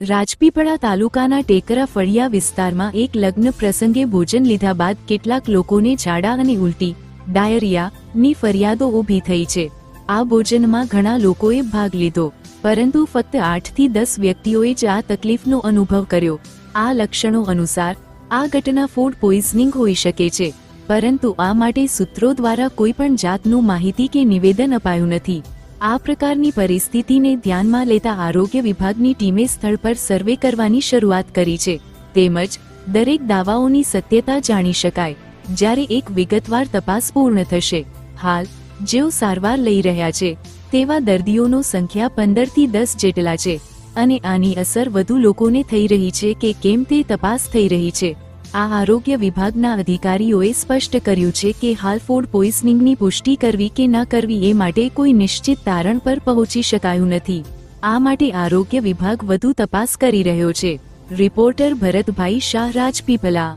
રાજપીપળા તાલુકાના ટેકરા ફળિયા વિસ્તારમાં એક લગ્ન પ્રસંગે ભોજન લીધા બાદ કેટલાક લોકોને ઝાડા અને ઉલટી ડાયરિયા ની ફરિયાદો ઊભી થઈ છે. આ ભોજનમાં ઘણા લોકોએ ભાગ લીધો, પરંતુ ફક્ત આઠથી દસ વ્યક્તિઓએ જ આ તકલીફનો અનુભવ કર્યો. આ લક્ષણો અનુસાર, આ ઘટના ફૂડ પોઈઝનિંગ હોઈ શકે છે, પરંતુ આ માટે સૂત્રો દ્વારા કોઈ પણ જાતનું માહિતી કે નિવેદન અપાયું નથી. આ પ્રકારની પરિસ્થિતિને ધ્યાનમાં લેતા આરોગ્ય વિભાગની ટીમે સ્થળ પર સર્વે કરવાની શરૂઆત કરી છે. તેમજ દરેક દાવાઓની સત્યતા જાણી શકાય, જ્યારે એક વિગતવાર તપાસ પૂર્ણ થશે. હાલ, જેઓ સારવાર લઈ રહ્યા છે, તેવા દર્દીઓનો સંખ્યા પંદરથી દસ જેટલા છે, અને આની અસર વધુ લોકોને થઈ રહી છે કે કેમ તે તપાસ થઈ રહી છે. આ આરોગ્ય વિભાગના અધિકારીઓએ સ્પષ્ટ કર્યું છે કે હાલ ફૂડ પોઈઝનિંગની પુષ્ટિ કરવી કે ન કરવી એ માટે કોઈ નિશ્ચિત તારણ પર પહોંચી શકાયું નથી. આ માટે આરોગ્ય વિભાગ વધુ તપાસ કરી રહ્યો છે. રિપોર્ટર ભરતભાઈ શાહ, રાજપીપલા.